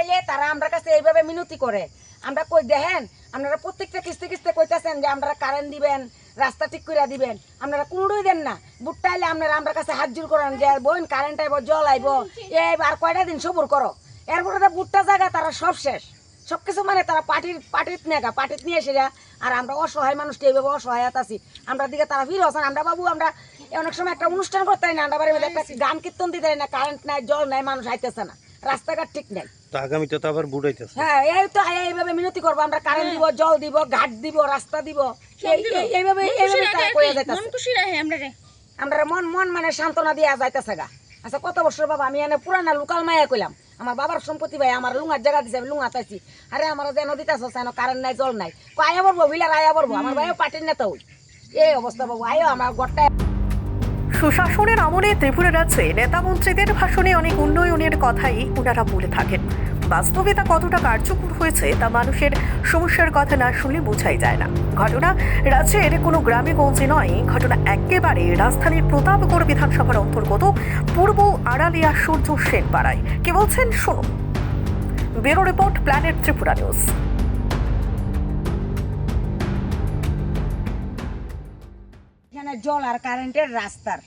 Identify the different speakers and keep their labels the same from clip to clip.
Speaker 1: বুটাইলে তারা আমরা কাছে এইভাবে মিনতি করে। আমরা কই, দেখেন, আপনারা প্রত্যেকটা কিস্তি কিস্তি কইতেছেন যে আপনারা কারেন্ট দিবেন, রাস্তা ঠিক করে দিবেন। আপনারা কোনোই দেন না। বুট্টাইলে আপনারা আমরা কাছে হাত জোর করেন যে, বোন কারেন্ট আইব, জল আইব। এই আর কয়টা দিন সবুর করো। এরপরে তো বুট্টা জায়গা তারা সব শেষ। সবকিছু মানে তারা পার্টির পার্টির নেগা পার্টির নিয়ে এসে যায় আর আমরা অসহায় মানুষ এইভাবে অসহায়ত আছি। আমরা দিকে তারা ফিরে আসেন আমরা বাবু, আমরা অনেক সময় একটা অনুষ্ঠান করতে না। আমরা মধ্যে একটা গান কীর্তন দিতে না কারেন্ট নাই, জল নাই, মানুষ আইতেছে না। রাস্তাঘাট ঠিক নাই।
Speaker 2: তো আগামীতে তো আবার বুড়াইতেছে
Speaker 1: হ্যাঁ এই তো এইভাবে মিনতি করব আমরা কারেন্ট দিব জল দিব ঘাট দিব রাস্তা দিব। এই- এই- এইভাবে এইভাবে কইয়া যাইতাছে।
Speaker 3: খুশি রাখে আমরা
Speaker 1: আমরা মন মন মানে সান্ত্বনা দিয়া যাইতেছে গা। আচ্ছা কত বছর বাবা আমি এনে পুরানা লোকাল মায়া কইলাম। আমার বাবার সম্পত্তি ভাই আমার লুঙার জায়গা দিছে আমি লুঙা তাইছি আরে আমার যে নদীতে আছে সেন কারেন্ট নাই জল নাই। আয়া বলব বিলার আয়া বলব আমার ভাইও পাটির নেতা হই। এই অবস্থা বাবু আয়ো আমার গোটা
Speaker 4: সুশাসনের আমলে ত্রিপুরা রাজ্যে নেতা মন্ত্রীদের ভাষণে অনেক উন্নয়নের কথাই ওনারা বলে থাকেন। বাস্তবে তা কতটা কার্যকর হয়েছে তা মানুষের সমস্যার কথা না শুনলে বোঝাই যায় না। ঘটনা, রাজ্যের কোনো গ্রামে গঞ্জে নয়, ঘটনা একেবারে রাজধানীর প্রতাপগড় বিধানসভার অন্তর্গত পূর্ব আড়ালিয়া সূর্য সেন পাড়ায় কে বলছেন শুনুন। Bureau report, planet Tripura news.
Speaker 1: এখানে জল আর কারেন্টের রাস্তার।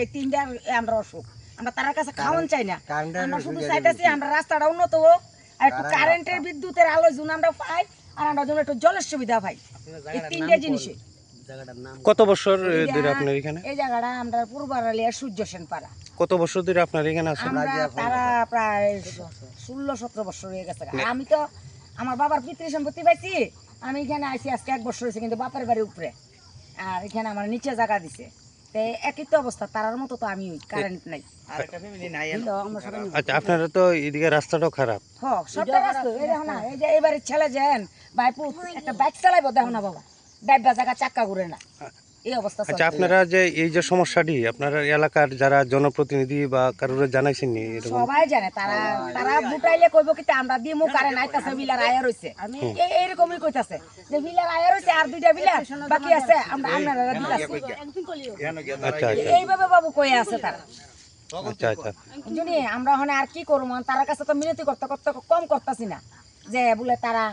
Speaker 1: এই তিনটার আমরা অসুখ। আমরা তার কাছে খাওয়ান চাই না। আমরা শুধু চাইতেছি আমরা রাস্তাটা উন্নত হোক আর একটু কারেন্টের বিদ্যুতের আলো জুন আমরা পাই আর আমরা যেন একটু জলের সুবিধা পাই। এই তিনটে জিনিসে
Speaker 2: কত বছর ধরে আপনার এখানে?
Speaker 1: এই জায়গাটা আমরা পূর্বারালিয়া সূর্য সেন পাড়া
Speaker 2: কত বছর ধরে আপনার এখানে আছেন?
Speaker 1: আমরা তারা প্রায় ষোলো সতেরো বছর হয়ে গেছে আমি তো আমার বাবার পিতৃ সম্পত্তি পাইছি আমি এখানে আইছি আজকে এক বছর হয়েছে কিন্তু বাপের বাড়ির উপরে। আর এখানে আমার নিচে জায়গা দিছে। তে একই তো অবস্থা তারার মতো তো আমি কারেন্ট নাই। আমার মিলে।
Speaker 2: আচ্ছা আপনারা তো এদিকে রাস্তাটাও খারাপ।
Speaker 1: হ্যাঁ সবটা রাস্তা, এই দেখো না, এই যে এবারে ছেলে যেন বাইপু একটা বাইক চালাইবো দেখো না বাবা। ডাইবা জায়গা চাক্কা ঘুরে না। এই অবস্থা
Speaker 2: আচ্ছা আপনারা যে এই যে সমস্যাটি আপনারা এলাকার যারা জনপ্রতিনিধি বা কারোর জানাইছেন নি
Speaker 1: সবাই জানে তারা তারা বুটাইলে কইব কি আমরা দিমু কারে নাইতাছে বিলার আয়া রইছে। এরকমই কইতাছে যে বিলার আয়া রইছে আর দুইটা বিলার বাকি আছে আমরা আপনারা দিতাছি।
Speaker 2: আচ্ছা আচ্ছা।
Speaker 1: এইভাবে বাবু কই আছে তারা।
Speaker 2: আচ্ছা আচ্ছা।
Speaker 1: আমরা আর কি করব? তার কাছে তো মিনতি করতে করতে কম করতেছি না যে বলে তারা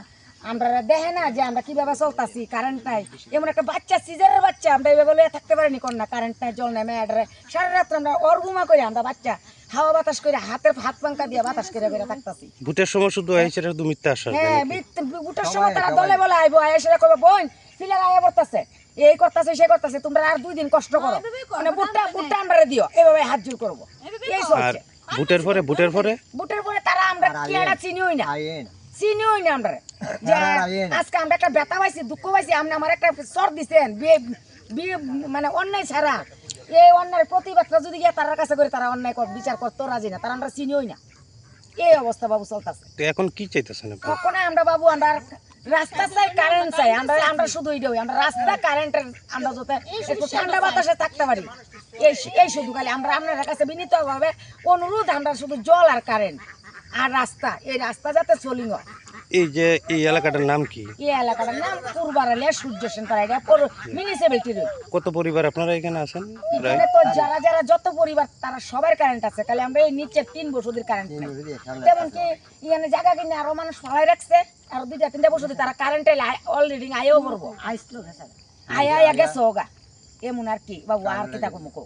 Speaker 1: আমরা দেখে না যে আমরা কীভাবে চলতাছি কারেন্ট নাই। এমন একটা বাচ্চা সিজারের বাচ্চা আমরা এইভাবে লইয়া থাকতে পারিনি কোন না কারেন্ট নাই জল নাই মেয়াডারে। সারা রাত্র আমরা অর্গুমা করে আমরা বাচ্চা হাওয়া বাতাস করে হাতের হাত পাঙ্কা দিয়ে বাতাস করে থাকতাছি।
Speaker 2: ভোটের সময় শুধু আইসে তো মিথ্যা দেয়
Speaker 1: হ্যাঁ? সময় তারা দলে বলে আইবো আয় সেটা কবে বোন ফিলার আয়া করতেছে এই করতেছে সে করতেছে তোমরা আর দুই দিন কষ্ট করো। মানে বুটটা বুটটা আমরা দিও এভাবে হাত জোর করব। এই চলছে।
Speaker 2: ভোটের পরে ভোটের পরে?
Speaker 1: বুটের পরে তারা আমরা কেডা চিনিই না। চিনিই না আমরা। যে আজকে আমরা একটা ব্যথা পাইছি দুঃখ পাইছি আপনি আমার একটা সর দিছেন। বিয়ে মানে অন্যায় ছাড়া। এই অন্যায় প্রতিবাদটা যদি গিয়ে তার কাছে করে তারা অন্যায় কর বিচার করতে রাজি না তারা আমরা না। এই অবস্থা বাবু চলতেছে।
Speaker 2: তো এখন কি চাইতেছেন
Speaker 1: আমরা বাবু আমরা রাস্তা চাই কারেন্ট চাই। আমরা আমরা শুধু এইটাই আমরা রাস্তা কারেন্টের আমরা যাতে একটু ঠান্ডা বাতাসে থাকতে পারি। এই এই শুধু খালি আমরা আপনার কাছে বিনীত ভাবে অনুরোধ আমরা শুধু জল আর কারেন্ট আর রাস্তা এই রাস্তা যাতে চলিং হয়।
Speaker 2: এই যে এই এলাকাটার নাম কি?
Speaker 1: এই এলাকাটার নাম পূর্বারালিয়া সূর্য সেন্টার এটা মিউনিসিপ্যালিটির
Speaker 2: কত পরিবার আপনারা এখানে আছেন?
Speaker 1: এখানে তো যারা যারা যত পরিবার তারা সবার কারেন্ট আছে তাহলে আমরা এই নিচে তিন বছরের কারেন্ট নাই। যেমন কি এখানে জায়গা কিনে আরও মানুষ ফালাই রাখছে আর দুইটা তিনটা বছর তারা কারেন্টে অলরেডি আয়ও করব। আইসলো আয় আয় গেছে হোগা। এমন আর কি বাবু আর কি থাকো মুখো।